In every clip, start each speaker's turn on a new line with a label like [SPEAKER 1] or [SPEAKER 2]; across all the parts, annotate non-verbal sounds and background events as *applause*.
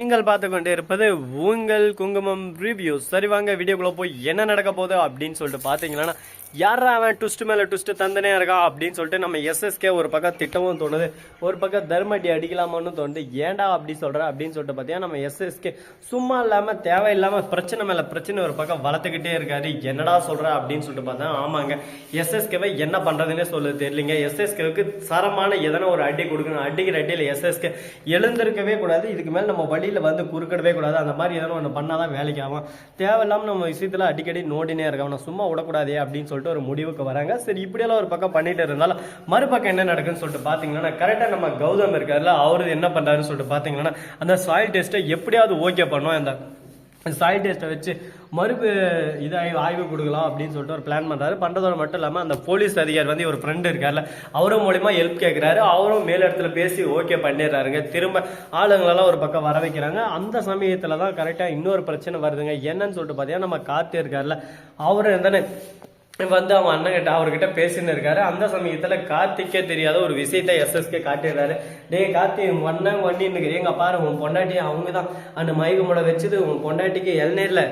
[SPEAKER 1] நீங்கள் பார்த்து இருப்பது உங்கள் குங்குமம் ரிவ்யூ சரி வாங்க வீடியோக்குள்ளே போய் என்ன நடக்க போகுது அப்படின்னு சொல்லிட்டு பார்த்தீங்கன்னா யாரா அவன் ட்விஸ்ட் மேலே ட்விஸ்ட்டு தந்தனே இருக்கா அப்படின்னு சொல்லிட்டு நம்ம எஸ்எஸ்கே ஒரு பக்கம் திட்டமும் தோணுது. ஒரு பக்கம் தர்மடி அடிக்கலாமான்னு தோணுது. ஏன்டா அப்படி சொல்ற அப்படின்னு சொல்லிட்டு பார்த்தீங்கன்னா நம்ம எஸ்எஸ்கே சும்மா இல்லாமல் தேவையில்லாமல் பிரச்சனை மேலே பிரச்சனை ஒரு பக்கம் வளர்த்துக்கிட்டே இருக்காரு. என்னடா சொல்ற அப்படின்னு சொல்லிட்டு பார்த்தா ஆமாங்க. எஸ்எஸ்கேவை என்ன பண்ணுறதுன்னே சொல்ல தெரியலிங்க. எஸ்எஸ்கேவுக்கு சரமான எதனா ஒரு அடி கொடுக்கணும். அடிக்கிற அடியில் எஸ்எஸ்கே எழுந்திருக்கவே கூடாது. இதுக்கு மேலே நம்ம வழியில் வந்து குறுக்கிடவே கூடாது. அந்த மாதிரி எதனா ஒன்று பண்ணாதான் வேலைக்கு ஆகும் தேவையில்லாமல் நம்ம விஷயத்தில் அடிக்கடி நோண்டினே இருக்கணும் நான் சும்மா விடக்கூடாதே அப்படின்னு சொல்லிட்டு ஒரு முடிவுக்கு வராங்க. சரி இப்படியெல்லாம் ஒரு பக்கம் பண்ணிட்டு இருந்தாலும் மறுபக்கம் என்ன நடக்குன்னு சொல்லிட்டு பார்த்தீங்கன்னா கரெக்டாக நம்ம கௌதம் இருக்காருல்ல அவரு என்ன பண்ணுறாருன்னு சொல்லிட்டு பார்த்தீங்கன்னா அந்த சாயில் டெஸ்ட்டை எப்படியாவது ஓகே பண்ணோம். அந்த *laughs* சாயில் டெஸ்ட்டை வச்சு மறுப்பு இதாகி ஆய்வு கொடுக்கலாம் அப்படின்னு சொல்லிட்டு ஒரு பிளான் பண்ணுறாரு பண்ணுறதோட மட்டும் இல்லாமல் அந்த போலீஸ் அதிகாரி வந்து ஒரு ஃப்ரெண்டு இருக்கார்ல அவரும் மூலிமா ஹெல்ப் கேட்குறாரு அவரும் மேல் இடத்துல பேசி ஓகே பண்ணிடுறாருங்க. திரும்ப ஆளுங்களெல்லாம் ஒரு பக்கம் வர வைக்கிறாங்க. அந்த சமயத்தில் தான் கரெக்டாக இன்னொரு பிரச்சனை வருதுங்க. என்னன்னு சொல்லிட்டு பார்த்தீங்கன்னா நம்ம கார்த்தி இருக்கார்ல அவரும் தானே வந்து அவன் அண்ணன் கிட்ட அவர்கிட்ட பேசின்னு இருக்காரு. அந்த சமயத்துல கார்த்திக்கே தெரியாத ஒரு விஷயத்த எஸ்எஸ்கே காட்டிடுறாரு. டே கார்த்தி உன் அண்ணன் வண்டின்னு எங்க பாரு உன் பொண்டாட்டி அவங்க தான் அந்த மயக்கமோட வச்சது உன் பொண்டாட்டிக்கு இளநீர்ல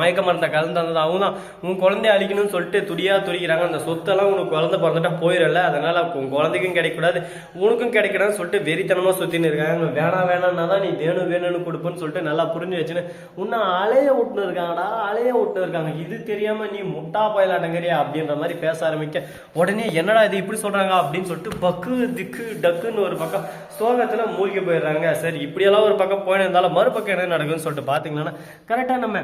[SPEAKER 1] மயக்க மருந்தை கலந்து தந்தது. அவங்க தான் உன் குழந்தைய அழிக்கணும்னு சொல்லிட்டு துடியா துடிக்கிறாங்க. அந்த சொத்தெல்லாம் உனக்கு குழந்தை பிறந்துட்டா போயிடல அதனால உன் குழந்தைக்கும் கிடைக்கக்கூடாது. உனக்கும் கிடைக்கணும்னு சொல்லிட்டு வெறித்தனமா சுத்தின்னு இருக்காங்க. வேணாம் வேணாம்னா தான் நீ வேணும் வேணும்னு கொடுப்பேன்னு சொல்லிட்டு நல்லா புரிஞ்சு வச்சுன்னு உன்னை அலைய விட்டுன்னு இருக்காங்கடா அலைய விட்டு இருக்காங்க. இது தெரியாம நீ முட்டா போயிலாட்டங்கறியா அப்படின்ற மாதிரி பேச ஆரம்பிக்க. உடனே என்னடா இது இப்படி சொல்றாங்க அப்படின்னு சொல்லிட்டு பக்கு திக்கு டக்குன்னு ஒரு பக்கம் சோகத்துல மூழ்கி போயிடுறாங்க. சரி இப்படியெல்லாம் ஒரு பக்கம் போயிருந்தாலும் மறுபக்கம் என்ன நடக்குதுன்னு சொல்லிட்டு பாத்தீங்கன்னா கரெக்டா நம்ம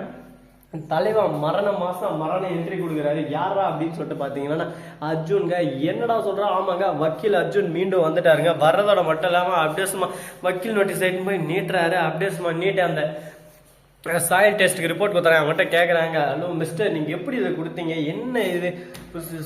[SPEAKER 1] தலைவன் மரண மாசம் மரண என்ட்ரி கொடுக்குறாரு. யாரா அப்படின்னு சொல்லிட்டு பாத்தீங்கன்னா அர்ஜுன்ங்க. என்னடா சொல்றா? ஆமாங்க வக்கீல் அர்ஜுன் மீண்டும் வந்துட்டாருங்க. வர்றதோட மட்டும் இல்லாம அப்படியே வக்கீல் நோட்டீஸ் ஆயிட்டு போய் நீட்டுறாரு. அப்படியே சும்மா நீட்டு அந்த சாயில் டெஸ்ட்டுக்கு ரிப்போர்ட் கொடுத்தாங்க அவங்கள்ட்ட கேட்குறாங்க ஹலோ மிஸ்டர் நீங்கள் எப்படி இதை கொடுத்தீங்க? என்ன இது?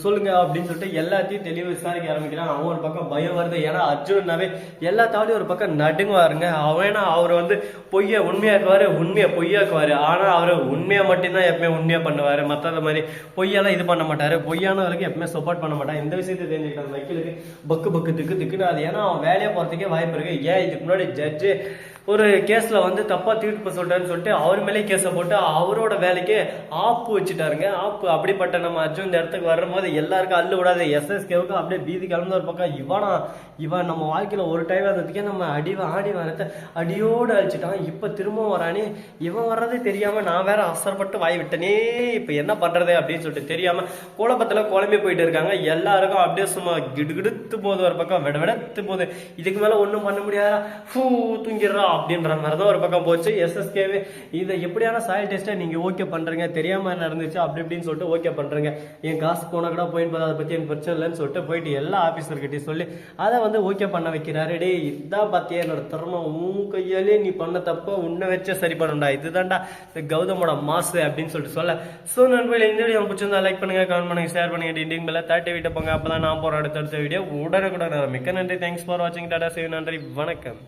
[SPEAKER 1] சொல்லுங்க அப்படின்னு சொல்லிட்டு எல்லாத்தையும் தெளிவு விசாரிக்க ஆரம்பிக்கிறான். அவன் ஒரு பக்கம் பயம் வருது. ஏன்னா அர்ஜுன்னாவே எல்லாத்தாலையும் ஒரு பக்கம் நடுங்குவாருங்க. அவனா அவர் வந்து பொய்யை உண்மையாக்குவாரு உண்மையை பொய்யாக்குவார். ஆனால் அவர் உண்மையாக மட்டும்தான் எப்பவுமே உண்மையாக பண்ணுவார். மற்றது மாதிரி பொய்யெல்லாம் இது பண்ண மாட்டார். பொய்யானவருக்கு எப்பவுமே சப்போர்ட் பண்ண மாட்டார் இந்த விஷயத்தை தெரிஞ்சுக்கிட்டாங்க வக்கீலுக்கு பக்கு பக்கு திக்கு திக்குன்னு அது. ஏன்னா அவன் வேலையை போகிறதுக்கே வாய்ப்பு இருக்குது ஏன் இதுக்கு முன்னாடி ஜட்ஜு ஒரு கேஸில் வந்து தப்பாக தீர்ப்பு சொல்கிறேன்னு சொல்லிட்டு அவர் மேலே கேஸை போட்டு அவரோட வேலைக்கு ஆப்பு வச்சுட்டாருங்க. ஆப்பு அப்படிப்பட்ட நம்ம அர்ஜுன் இந்த இடத்துக்கு வரும்போது எல்லாருக்கும் அள்ளு விடாது. எஸ்எஸ்கேவுக்கு அப்படியே பீதி கலந்த ஒரு பக்கம். இவனா இவன் நம்ம வாழ்க்கையில் ஒரு டைம் வந்ததுக்கே நம்ம அடி ஆடி வரத அடியோடு அழிச்சிட்டான். இப்போ திரும்ப வரானே. இவன் வர்றதே தெரியாமல் நான் வேற அசரப்பட்டு வாய் விட்டனே. இப்போ என்ன பண்ணுறது அப்படின்னு சொல்லிட்டு தெரியாமல் குழப்பத்தில் குழம்பி போயிட்டு இருக்காங்க. எல்லாருக்கும் அப்படியே சும்மா கிடுகிடுத்து போகுது ஒரு பக்கம். விட விடத்து போகுது. இதுக்கு மேலே ஒன்றும் பண்ண முடியாதா? ஃபூ தூங்கிடுறா அப்படின்ற மாதிரி தான் ஒரு பக்கம் போச்சு. எஸ்எஸ்கேவே இதை எப்படியான சாயில் டெஸ்ட்டை நீங்கள் ஓகே பண்ணுறீங்க தெரியாமல் நடந்துச்சு? அப்படி இப்படின்னு சொல்லிட்டு ஓகே பண்ணுறீங்க என் காசு போனால் கூட போயின்னு போது அதை பற்றி எனக்கு பிரச்சனை இல்லைன்னு சொல்லிட்டு போயிட்டு எல்லா ஆஃபீஸர்கிட்டையும் சொல்லி அதை வந்து ஓகே பண்ண வைக்கிறாரு. டே இதான் பார்த்தியா என்னோட திறமை. உன் கையாலே நீ பண்ண தப்ப உன்னை வச்சே சரி பண்ணண்டா இதுதான்டா இந்த கௌதமோட மாசு அப்படின்னு சொல்லிட்டு சொல்ல. ஸோ நண்பர்கள் இந்த வீடியோ பிடிச்சிருந்தா லைக் பண்ணுங்க கமெண்ட் பண்ணுங்க ஷேர் பண்ணுங்க. டிண்டிங் பெல்ல தேர்ட்டி வீட்டை போங்க. அப்போ தான் நான் போகிற அடுத்தடுத்த வீடியோ உடனுக்குடன் மிக்க நன்றி. தேங்க்ஸ் ஃபார் வாட்சிங் டாடா சேவ் நன்றி. வணக்கம்.